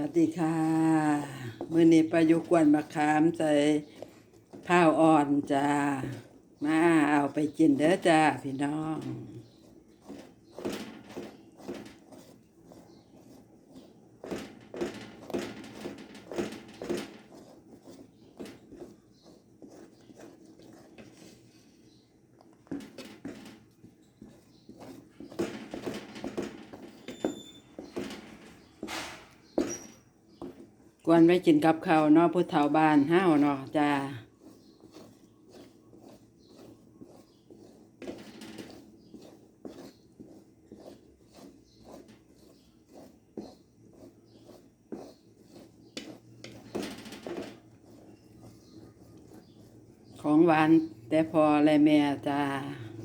วัสดีค่ะ มือนี้ประยุกต์กวนมะขามใส่ข้าวอ่อนจ้า มาเอาไปกินเด้อจ้า พี่น้อง กวนไว้กินกับข้าวเนาะผู้เฒ่าบ้านห้าวเนาะจ้าของหวานแต่พอและแม่จ้า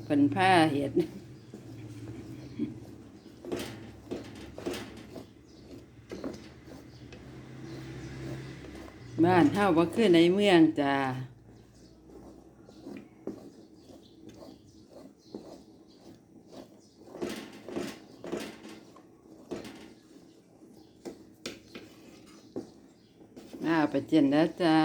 เพิ่นผ้าเห็ด บ้านเท่าบ่คือในเมืองจ้ามาเอาไปเจนแล้วจ้า